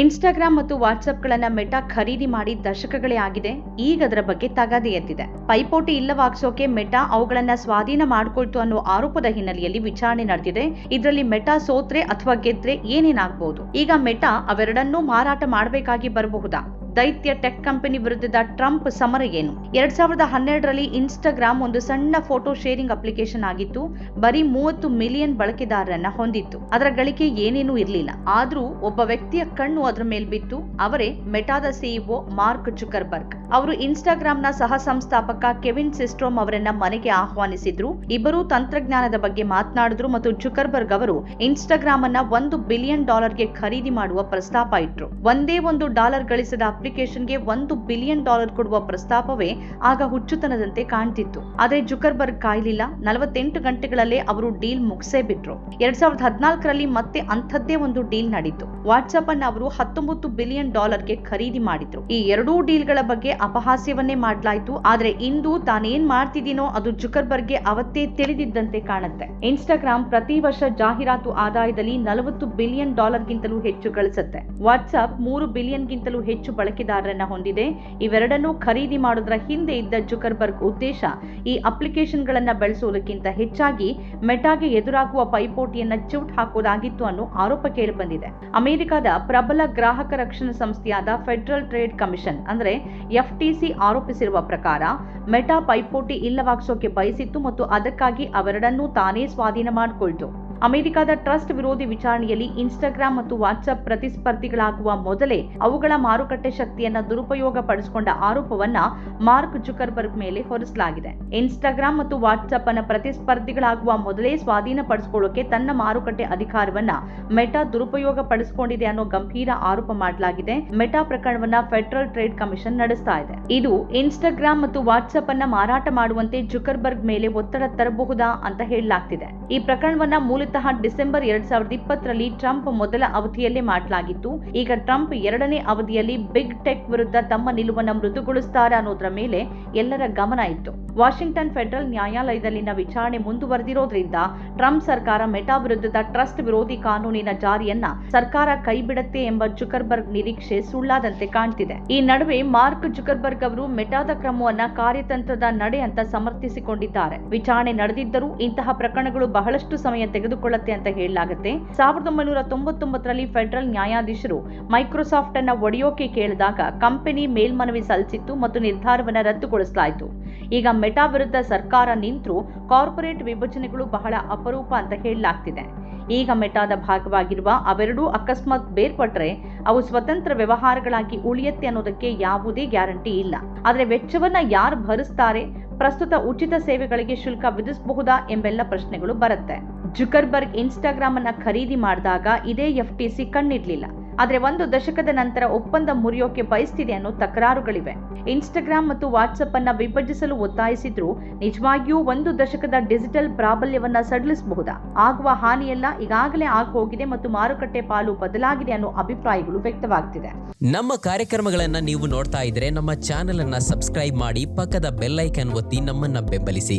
Instagram ಮತ್ತು ವಾಟ್ಸ್ಆಪ್ಗಳನ್ನ meta ಖರೀದಿ ಮಾಡಿ ದಶಕಗಳೇ ಆಗಿದೆ. ಈಗ ಅದರ ಬಗ್ಗೆ ತಗಾದೆ ಎದ್ದಿದೆ ಪೈಪೋಟಿ ಇಲ್ಲವಾಗ್ಸೋಕೆ ಮೆಟಾ ಅವುಗಳನ್ನ ಸ್ವಾಧೀನ ಮಾಡಿಕೊಳ್ತು ಅನ್ನೋ ಆರೋಪದ ಹಿನ್ನೆಲೆಯಲ್ಲಿ ವಿಚಾರಣೆ ನಡೆದಿದೆ. ಇದರಲ್ಲಿ ಮೆಟಾ ಸೋತ್ರೆ ಅಥವಾ ಗೆದ್ರೆ ಏನೇನಾಗಬಹುದು ಈಗ ಮೆಟಾ ಅವೆರಡನ್ನೂ ಮಾರಾಟ ಮಾಡಬೇಕಾಗಿ ಬರಬಹುದಾ? ದೈತ್ಯ ಟೆಕ್ ಕಂಪನಿ ವಿರುದ್ಧದ ಟ್ರಂಪ್ ಸಮರ ಏನು? ಎರಡ್ ಸಾವಿರದ ಹನ್ನೆರಡರಲ್ಲಿ ಇನ್ಸ್ಟಾಗ್ರಾಮ್ ಒಂದು ಸಣ್ಣ ಫೋಟೋ ಶೇರಿಂಗ್ ಅಪ್ಲಿಕೇಶನ್ ಆಗಿತ್ತು. ಬರೀ ಮೂವತ್ತು ಮಿಲಿಯನ್ ಬಳಕೆದಾರರನ್ನ ಹೊಂದಿತ್ತು. ಅದರ ಗಳಿಕೆ ಏನೇನೂ ಇರಲಿಲ್ಲ. ಆದ್ರೂ ಒಬ್ಬ ವ್ಯಕ್ತಿಯ ಕಣ್ಣು ಅದರ ಮೇಲೆ ಬಿತ್ತು. ಅವರೇ ಮೆಟಾದ ಸಿಇಒ ಮಾರ್ಕ್ ಚುಕರ್ಬರ್ಗ್. ಅವರು ಇನ್ಸ್ಟಾಗ್ರಾಮ್ನ ಸಹ ಸಂಸ್ಥಾಪಕ ಕೆವಿನ್ ಸಿಸ್ಟ್ರೋಮ್ ಅವರನ್ನ ಮನೆಗೆ ಆಹ್ವಾನಿಸಿದ್ರು. ಇಬ್ಬರು ತಂತ್ರಜ್ಞಾನದ ಬಗ್ಗೆ ಮಾತನಾಡಿದ್ರು ಮತ್ತು ಜುಕರ್ಬರ್ಗ್ ಅವರು ಇನ್ಸ್ಟಾಗ್ರಾಮ್ ಅನ್ನ ಒಂದು ಬಿಲಿಯನ್ ಡಾಲರ್ಗೆ ಖರೀದಿ ಮಾಡುವ ಪ್ರಸ್ತಾಪ ಇಟ್ರು. ಒಂದೇ ಒಂದು ಡಾಲರ್ ಗಳಿಸಿದ ಅಪ್ಲಿಕೇಶನ್ಗೆ ಒಂದು ಬಿಲಿಯನ್ ಡಾಲರ್ ಕೊಡುವ ಪ್ರಸ್ತಾಪವೇ ಆಗ ಹುಚ್ಚುತನದಂತೆ ಕಾಣ್ತಿತ್ತು. ಆದರೆ ಜುಕರ್ಬರ್ಗ್ ಕಾಯ್ಲಿಲ್ಲ. ನಲವತ್ತೆಂಟು ಗಂಟೆಗಳಲ್ಲೇ ಅವರು ಡೀಲ್ ಮುಗಿಸೇ ಬಿಟ್ರು. ಎರಡ್ ಸಾವಿರದ ಹದಿನಾಲ್ಕರಲ್ಲಿ ಮತ್ತೆ ಅಂಥದ್ದೇ ಒಂದು ಡೀಲ್ ನಡೀತು. ವಾಟ್ಸ್ಆಪ್ ಅನ್ನ ಅವರು ಹತ್ತೊಂಬತ್ತು ಬಿಲಿಯನ್ ಡಾಲರ್ಗೆ ಖರೀದಿ ಮಾಡಿದ್ರು. ಈ ಎರಡೂ ಡೀಲ್ಗಳ ಬಗ್ಗೆ ಅಪಹಾಸ್ಯವನ್ನೇ ಮಾಡಲಾಯಿತು. ಆದ್ರೆ ಇಂದು ತಾನೇನ್ ಮಾಡ್ತಿದ್ದೀನೋ ಅದು ಜುಕರ್ಬರ್ಗ್ಗೆ ಅವತ್ತೇ ತಿಳಿದಿದ್ದಂತೆ ಕಾಣುತ್ತೆ. ಇನ್ಸ್ಟಾಗ್ರಾಮ್ ಪ್ರತಿ ವರ್ಷ ಜಾಹೀರಾತು ಆದಾಯದಲ್ಲಿ ನಲವತ್ತು ಬಿಲಿಯನ್ ಡಾಲರ್ಗಿಂತಲೂ ಹೆಚ್ಚು ಗಳಿಸುತ್ತೆ. ವಾಟ್ಸ್ಆಪ್ ಮೂರು ಬಿಲಿಯನ್ಗಿಂತಲೂ ಹೆಚ್ಚು ಬಳಕೆದಾರರನ್ನ ಹೊಂದಿದೆ. ಇವೆರಡನ್ನೂ ಖರೀದಿ ಮಾಡೋದ್ರ ಹಿಂದೆ ಇದ್ದ ಜುಕರ್ಬರ್ಗ್ ಉದ್ದೇಶ ಈ ಅಪ್ಲಿಕೇಶನ್ಗಳನ್ನ ಬಳಸುವುದಕ್ಕಿಂತ ಹೆಚ್ಚಾಗಿ ಮೆಟಾಗೆ ಎದುರಾಗುವ ಪೈಪೋಟಿಯನ್ನ ಚೂಟ್ ಹಾಕೋದಾಗಿತ್ತು ಅನ್ನೋ ಆರೋಪ ಕೇಳಿಬಂದಿದೆ. ಅಮೆರಿಕದ ಪ್ರಬಲ ಗ್ರಾಹಕ ರಕ್ಷಣಾ ಸಂಸ್ಥೆಯಾದ ಫೆಡರಲ್ ಟ್ರೇಡ್ ಕಮಿಷನ್ ಅಂದ್ರೆ ಎಫ್ಟಿಸಿ ಆರೋಪಿಸಿರುವ ಪ್ರಕಾರ ಮೆಟಾ ಪೈಪೋಟಿ ಇಲ್ಲವಾಗಿಸೋಕೆ ಬಯಸಿತ್ತು ಮತ್ತು ಅದಕ್ಕಾಗಿ ಅವೆರಡನ್ನೂ ತಾನೇ ಸ್ವಾಧೀನ ಮಾಡಿಕೊಳ್ತು. ಅಮೆರಿಕದ ಟ್ರಸ್ಟ್ ವಿರೋಧಿ ವಿಚಾರಣೆಯಲ್ಲಿ ಇನ್ಸ್ಟಾಗ್ರಾಮ್ ಮತ್ತು ವಾಟ್ಸ್ಆಪ್ ಪ್ರತಿಸ್ಪರ್ಧಿಗಳಾಗುವ ಮೊದಲೇ ಅವುಗಳ ಮಾರುಕಟ್ಟೆ ಶಕ್ತಿಯನ್ನ ದುರುಪಯೋಗ ಪಡಿಸಿಕೊಂಡ ಆರೋಪವನ್ನ ಮಾರ್ಕ್ ಜುಕರ್ಬರ್ಗ್ ಮೇಲೆ ಹೊರಿಸಲಾಗಿದೆ. ಇನ್ಸ್ಟಾಗ್ರಾಮ್ ಮತ್ತು ವಾಟ್ಸ್ಆಪ್ ಅನ್ನ ಪ್ರತಿಸ್ಪರ್ಧಿಗಳಾಗುವ ಮೊದಲೇ ಸ್ವಾಧೀನಪಡಿಸಿಕೊಳ್ಳೋಕೆ ತನ್ನ ಮಾರುಕಟ್ಟೆ ಅಧಿಕಾರವನ್ನ ಮೆಟಾ ದುರುಪಯೋಗ ಪಡಿಸಿಕೊಂಡಿದೆ ಅನ್ನೋ ಗಂಭೀರ ಆರೋಪ ಮಾಡಲಾಗಿದೆ. ಮೆಟಾ ಪ್ರಕರಣವನ್ನ ಫೆಡರಲ್ ಟ್ರೇಡ್ ಕಮಿಷನ್ ನಡೆಸ್ತಾ ಇದೆ. ಇದು ಇನ್ಸ್ಟಾಗ್ರಾಮ್ ಮತ್ತು ವಾಟ್ಸ್ಆಪ್ ಅನ್ನ ಮಾರಾಟ ಮಾಡುವಂತೆ ಜುಕರ್ಬರ್ಗ್ ಮೇಲೆ ಒತ್ತಡ ತರಬಹುದಾ ಅಂತ ಹೇಳಲಾಗ್ತಿದೆ. ಈ ಪ್ರಕರಣವನ್ನ ಮೂಲತಃ ಡಿಸೆಂಬರ್ ಎರಡ್ ಸಾವಿರದ ಇಪ್ಪತ್ತರಲ್ಲಿ ಟ್ರಂಪ್ ಮೊದಲ ಅವಧಿಯಲ್ಲೇ ಮಾಡಲಾಗಿತ್ತು ಈಗ ಟ್ರಂಪ್ ಎರಡನೇ ಅವಧಿಯಲ್ಲಿ ಬಿಗ್ ಟೆಕ್ ವಿರುದ್ಧ ತಮ್ಮ ನಿಲುವನ್ನು ಮೃದುಗೊಳಿಸುತ್ತಾರೆ ಅನ್ನೋದ್ರ ಮೇಲೆ ಎಲ್ಲರ ಗಮನ ಇತ್ತು. ವಾಷಿಂಗ್ಟನ್ ಫೆಡರಲ್ ನ್ಯಾಯಾಲಯದಲ್ಲಿನ ವಿಚಾರಣೆ ಮುಂದುವರೆದಿರೋದ್ರಿಂದ ಟ್ರಂಪ್ ಸರ್ಕಾರ ಮೆಟಾ ವಿರುದ್ಧದ ಟ್ರಸ್ಟ್ ವಿರೋಧಿ ಕಾನೂನಿನ ಜಾರಿಯನ್ನ ಸರ್ಕಾರ ಕೈಬಿಡತ್ತೆ ಎಂಬ ಜುಕರ್ಬರ್ಗ್ ನಿರೀಕ್ಷೆ ಸುಳ್ಳಾದಂತೆ ಕಾಣ್ತಿದೆ. ಈ ನಡುವೆ ಮಾರ್ಕ್ ಜುಕರ್ಬರ್ಗ್ ಅವರು ಮೆಟಾದ ಕ್ರಮವನ್ನ ಕಾರ್ಯತಂತ್ರದ ನಡೆ ಅಂತ ಸಮರ್ಥಿಸಿಕೊಂಡಿದ್ದಾರೆ. ವಿಚಾರಣೆ ನಡೆದಿದ್ದರೂ ಇಂತಹ ಪ್ರಕರಣಗಳು ಬಹಳಷ್ಟು ಸಮಯ ತೆಗೆದುಕೊಳ್ಳುತ್ತೆ ಅಂತ ಹೇಳಲಾಗುತ್ತೆ. ಸಾವಿರದ ಒಂಬೈನೂರ ತೊಂಬತ್ತೊಂಬತ್ತರಲ್ಲಿ ಫೆಡರಲ್ ನ್ಯಾಯಾಧೀಶರು ಮೈಕ್ರೋಸಾಫ್ಟ್ ಅನ್ನ ಒಡೆಯೋಕೆ ಕೇಳಿದಾಗ ಕಂಪನಿ ಮೇಲ್ಮನವಿ ಸಲ್ಲಿಸಿತ್ತು ಮತ್ತು ನಿರ್ಧಾರವನ್ನ ರದ್ದುಗೊಳಿಸಲಾಯಿತು. ಈಗ ಮೆಟಾ ವಿರುದ್ಧ ಸರ್ಕಾರ ನಿಂತರೂ ಕಾರ್ಪೊರೇಟ್ ವಿಭಜನೆಗಳು ಬಹಳ ಅಪರೂಪ ಅಂತ ಹೇಳಲಾಗ್ತಿದೆ. ಈಗ ಮೆಟಾದ ಭಾಗವಾಗಿರುವ ಅವೆರಡೂ ಅಕಸ್ಮಾತ್ ಬೇರ್ಪಟ್ರೆ ಅವು ಸ್ವತಂತ್ರ ವ್ಯವಹಾರಗಳಾಗಿ ಉಳಿಯತ್ತೆ ಅನ್ನೋದಕ್ಕೆ ಯಾವುದೇ ಗ್ಯಾರಂಟಿ ಇಲ್ಲ. ಆದರೆ ವೆಚ್ಚವನ್ನ ಯಾರು ಭರಿಸ್ತಾರೆ? ಪ್ರಸ್ತುತ ಉಚಿತ ಸೇವೆಗಳಿಗೆ ಶುಲ್ಕ ವಿಧಿಸಬಹುದಾ ಎಂಬೆಲ್ಲ ಪ್ರಶ್ನೆಗಳು ಬರುತ್ತೆ. ಜುಕರ್ಬರ್ಗ್ ಇನ್ಸ್ಟಾಗ್ರಾಮ್ ಅನ್ನ ಖರೀದಿ ಮಾಡಿದಾಗ ಇದೇ ಎಫ್ಟಿಸಿ ಕಣ್ಣಿಡ್ಲಿಲ್ಲ. ಆದ್ರೆ ಒಂದು ದಶಕದ ನಂತರ ಒಪ್ಪಂದ ಮುರಿಯೋಕೆ ಬಯಸ್ತಿದೆ ಅನ್ನೋ ತಕರಾರುಗಳಿವೆ. ಇನ್ಸ್ಟಾಗ್ರಾಮ್ ಮತ್ತು ವಾಟ್ಸಪ್ ಅನ್ನ ವಿಭಜಿಸಲು ಒತ್ತಾಯಿಸಿದ್ರು ನಿಜವಾಗಿಯೂ ಒಂದು ದಶಕದ ಡಿಜಿಟಲ್ ಪ್ರಾಬಲ್ಯವನ್ನ ಸಡಿಲಿಸಬಹುದಾ? ಆಗುವ ಹಾನಿಯೆಲ್ಲ ಈಗಾಗಲೇ ಹೋಗಿದೆ ಮತ್ತು ಮಾರುಕಟ್ಟೆ ಪಾಲು ಬದಲಾಗಿದೆ ಅನ್ನೋ ಅಭಿಪ್ರಾಯಗಳು ವ್ಯಕ್ತವಾಗ್ತಿದೆ. ನಮ್ಮ ಕಾರ್ಯಕ್ರಮಗಳನ್ನ ನೀವು ನೋಡ್ತಾ ಇದ್ರೆ ನಮ್ಮ ಚಾನೆಲ್ ಅನ್ನ ಸಬ್ಸ್ಕ್ರೈಬ್ ಮಾಡಿ ಪಕ್ಕದ ಬೆಲ್ಲೈಕನ್ ಒತ್ತಿ ನಮ್ಮನ್ನ ಬೆಂಬಲಿಸಿ.